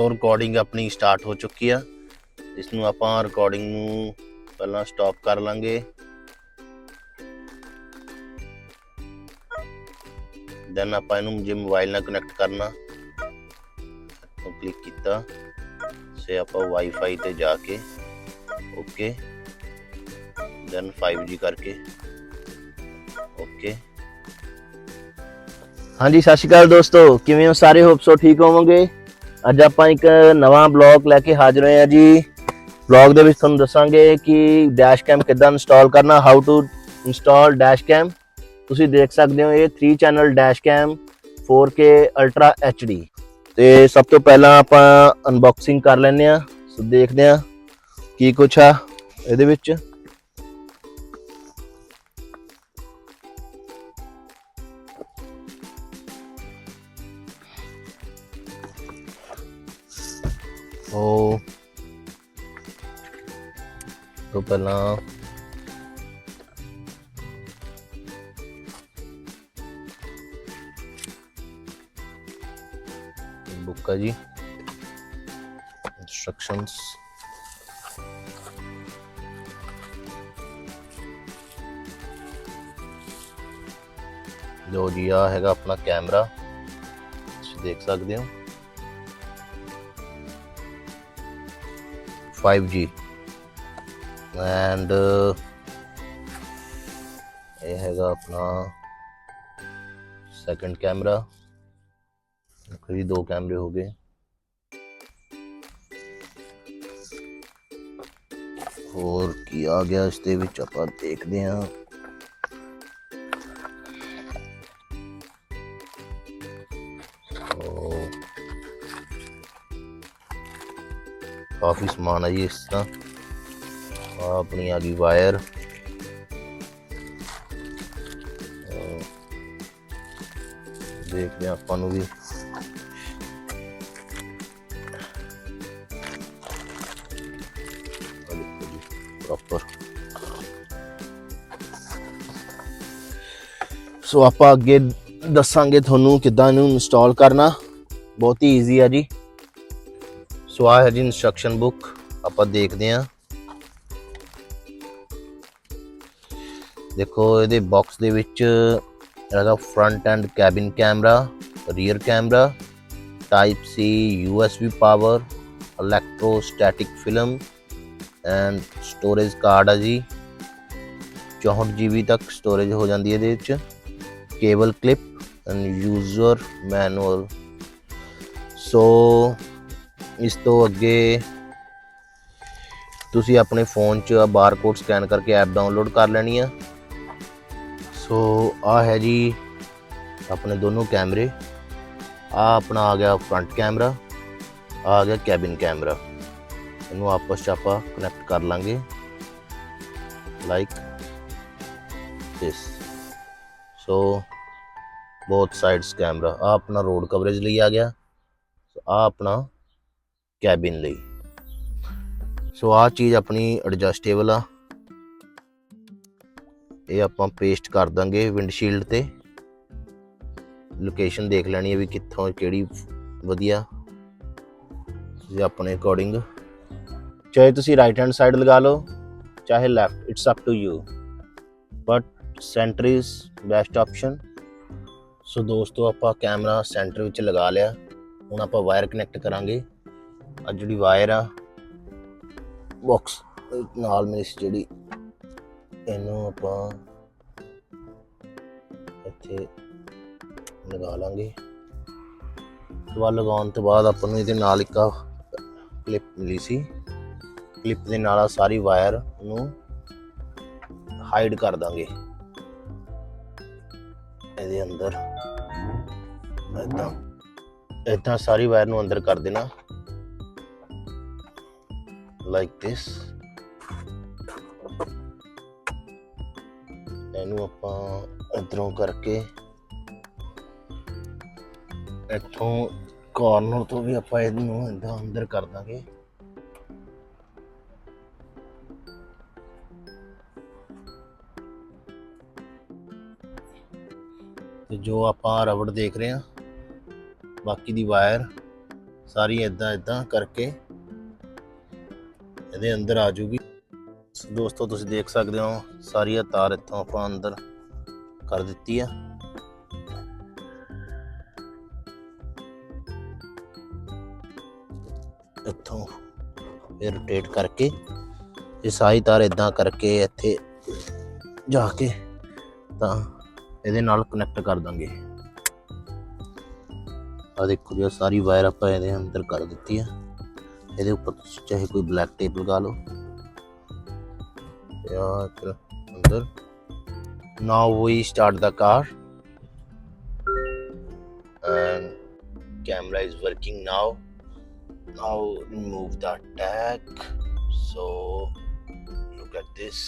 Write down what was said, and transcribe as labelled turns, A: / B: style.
A: ਸੋ recording ਆਪਣੀ start ਹੋ ਚੁੱਕੀ ਆ। ਇਸ ਨੂੰ ਆਪਾਂ ਰਿਕਾਰਡਿੰਗ ਨੂੰ ਪਹਿਲਾਂ ਸਟਾਪ ਕਰ ਲਾਂਗੇ। ਦੈਨ ਆਪਾਂ ਇਹਨੂੰ ਜੇ ਮੋਬਾਈਲ ਨਾਲ ਕਨੈਕਟ ਕਰਨਾ, ਤੋਂ ਕਲਿੱਕ ਕੀਤਾ। ਸੇ ਆਪਾਂ ਵਾਈਫਾਈ ਤੇ ਜਾ ਕੇ ਓਕੇ ਦੈਨ 5G ਕਰਕੇ ਓਕੇ ਹਾਂਜੀ, ਸਤਿ ਸ਼੍ਰੀ ਅਕਾਲ ਦੋਸਤੋ। ਕਿਵੇਂ ਹੋ? ਸਾਰੇ ਹੋਪ ਸੋ ਠੀਕ ਹੋਵੋਗੇ? ਅੱਜ ਆਪਾਂ ਇੱਕ ਨਵਾਂ ਬਲੌਗ ਲੈ ਕੇ ਹਾਜ਼ਰ ਹੋਏ ਹਾਂ ਜੀ। ਬਲੌਗ ਦੇ ਵਿੱਚ ਤੁਹਾਨੂੰ ਦੱਸਾਂਗੇ ਕਿ ਡੈਸ਼ ਕੈਮ ਕਿੱਦਾਂ ਇੰਸਟਾਲ ਕਰਨਾ how to install dash cam ਤੁਸੀਂ ਦੇਖ ਸਕਦੇ ਹੋ ਇਹ 3 channel dash cam 4K ultra HD ਤੇ ਸਭ ਤੋਂ ਪਹਿਲਾਂ ਆਪਾਂ ਅਨਬਾਕਸਿੰਗ ਕਰ ਲੈਂਦੇ ਆ ਸੋ ਦੇਖਦੇ ਆ ਕੀ ਕੁਛ ਆ ਇਹਦੇ ਵਿੱਚ। ਉਹ ਤੋਂ ਪਹਿਲਾਂ ਬੁੱਕ ਆ ਜੀ instructions ਲੋ ਜੀ ਆ ਹੈਗਾ ਆਪਣਾ ਕੈਮਰਾ ਤੁਸੀਂ ਦੇਖ ਸਕਦੇ ਹੋ 5G ਐਂਡ ਇਹ ਹੈਗਾ ਆਪਣਾ ਸੈਕੰਡ ਕੈਮਰਾ ਦੇਖੋ ਜੀ ਦੋ ਕੈਮਰੇ ਹੋ ਗਏ ਹੋਰ ਕੀ ਆ ਗਿਆ ਇਸ ਦੇ ਵਿੱਚ ਆਪਾਂ ਕਾਫੀ ਸਮਾਨ ਹੈ ਜੀ ਇਸ ਤਰ੍ਹਾਂ। ਆਹ ਆਪਣੀ ਆ ਗਈ ਵਾਇਰ। ਦੇਖਦੇ ਹਾਂ ਆਪਾਂ ਨੂੰ ਵੀ। ਪ੍ਰੋਪਰ ਸੋ ਆਪਾਂ ਅੱਗੇ ਦੱਸਾਂਗੇ ਤੁਹਾਨੂੰ ਕਿੱਦਾਂ ਇਹਨੂੰ ਇੰਸਟਾਲ ਕਰਨਾ। ਬਹੁਤ ਹੀ ਈਜ਼ੀ ਆ ਜੀ। ਸੋ ਆ ਹੈ ਜੀ ਇਨਸਟਰਕਸ਼ਨ ਬੁੱਕ ਆਪਾਂ ਦੇਖਦੇ ਹਾਂ। ਦੇਖੋ, ਇਹਦੇ ਬਾਕਸ ਦੇ ਵਿੱਚ ਹੈਗਾ front and cabin camera rear camera type C USB power electrostatic film and storage card ਆ ਜੀ। 64 GB ਤੱਕ ਸਟੋਰੇਜ ਹੋ ਜਾਂਦੀ ਹੈ ਇਹਦੇ ਵਿੱਚ। Cable clip and user manual so ਇਸ ਤੋਂ ਅੱਗੇ ਤੁਸੀਂ ਆਪਣੇ ਫੋਨ 'ਚ ਬਾਰਕੋਡ ਸਕੈਨ ਕਰਕੇ ਐਪ ਡਾਊਨਲੋਡ ਕਰ ਲੈਣੀ ਆ। ਸੋ ਆ ਹੈ ਜੀ ਆਪਣੇ ਦੋਨੋਂ ਕੈਮਰੇ। ਆ ਆਪਣਾ ਆ ਗਿਆ ਫਰੰਟ ਕੈਮਰਾ, ਆ ਗਿਆ ਕੈਬਿਨ ਕੈਮਰਾ। ਇਹਨੂੰ ਆਪਸ 'ਚ ਆਪਾਂ ਕਨੈਕਟ ਕਰ ਲਾਂਗੇ। Like this so both sides camera ਆ ਆਪਣਾ ਰੋਡ ਕਵਰੇਜ ਲਈ ਆ ਗਿਆ। ਆ ਆਪਣਾ ਕੈਬਿਨ ਲਈ। ਸੋ ਆ ਚੀਜ਼ ਆਪਣੀ ਐਡਜਸਟੇਬਲ ਆ। ਇਹ ਆਪਾਂ ਪੇਸਟ ਕਰ ਦਾਂਗੇ ਵਿੰਡਸ਼ੀਲਡ ਤੇ। ਲੋਕੇਸ਼ਨ ਦੇਖ ਲੈਣੀ ਹੈ ਵੀ ਕਿੱਥੋਂ ਕਿਹੜੀ ਵਧੀਆ। ਤੁਸੀਂ ਆਪਣੇ ਅਕੋਰਡਿੰਗ ਚਾਹੇ ਤੁਸੀਂ ਰਾਈਟ ਹੈਂਡ ਸਾਈਡ ਲਗਾ ਲਓ, ਚਾਹੇ left it's up to you but centre is best option so ਦੋਸਤੋ, ਆਪਾਂ ਕੈਮਰਾ ਸੈਂਟਰ ਵਿੱਚ ਲਗਾ ਲਿਆ। ਹੁਣ ਆਪਾਂ ਵਾਇਰ ਕਨੈਕਟ ਕਰਾਂਗੇ। ਆ ਜਿਹੜੀ ਵਾਇਰ ਆ ਬਾਕਸ ਨਾਲ ਮੇਰੀ ਜਿਹੜੀ, ਇਹਨੂੰ ਆਪਾਂ ਇੱਥੇ ਲਗਾ ਲਾਂਗੇ। ਸਵਾ ਲਗਾਉਣ ਤੋਂ ਬਾਅਦ ਆਪਾਂ ਨੂੰ ਇਹਦੇ ਨਾਲ ਇੱਕ ਕਲਿੱਪ ਮਿਲੀ ਸੀ। ਕਲਿੱਪ ਦੇ ਨਾਲ ਆ ਸਾਰੀ ਵਾਇਰ ਨੂੰ ਹਾਈਡ ਕਰ ਦਾਂਗੇ। ਇਹਦੇ ਅੰਦਰ ਇਦਾਂ ਇਦਾਂ ਸਾਰੀ ਵਾਇਰ ਨੂੰ ਅੰਦਰ ਕਰ ਦੇਣਾ। ਲਾਈਕ ਥਿਸ ਇਹਨੂੰ ਆਪਾਂ ਇਧਰੋਂ ਕਰਕੇ ਇੱਥੋਂ ਕਾਰਨਰ ਤੋਂ ਵੀ ਆਪਾਂ ਇਹਨੂੰ ਇਦਾਂ ਅੰਦਰ ਕਰ ਦਾਂਗੇ। ਤੇ ਜੋ ਆਪਾਂ ਰਬੜ ਦੇਖ ਰਹੇ ਹਾਂ, ਬਾਕੀ ਦੀ ਵਾਇਰ ਸਾਰੀ ਇਦਾਂ ਇਦਾਂ ਕਰਕੇ ਇਹਦੇ ਅੰਦਰ ਆ ਜੂਗੀ ਦੋਸਤੋ, ਤੁਸੀਂ ਦੇਖ ਸਕਦੇ ਹੋ, ਸਾਰੀ ਇਹ ਤਾਰ ਇੱਥੋਂ ਆਪਾਂ ਅੰਦਰ ਕਰ ਦਿੱਤੀ ਆ। ਇੱਥੋਂ ਇਹ ਰੋਟੇਟ ਕਰਕੇ, ਇਹ ਸਾਰੀ ਤਾਰ ਇਦਾਂ ਕਰਕੇ ਇੱਥੇ ਜਾ ਕੇ ਤਾਂ ਇਹਦੇ ਨਾਲ ਕਨੈਕਟ ਕਰ ਦਾਂਗੇ। ਆ ਦੇਖੋ ਜੀ ਸਾਰੀ ਵਾਇਰ ਆਪਾਂ ਇਹਦੇ ਅੰਦਰ ਕਰ ਦਿੱਤੀ ਆ। ਇਹਦੇ ਉੱਪਰ ਤੁਸੀਂ ਚਾਹੇ ਕੋਈ ਬਲੈਕ ਟੇਪ ਲਗਾ ਲਓ ਯਾ ਚਲ ਅੰਦਰ now we start the car and camera is working now now remove the tag so look at this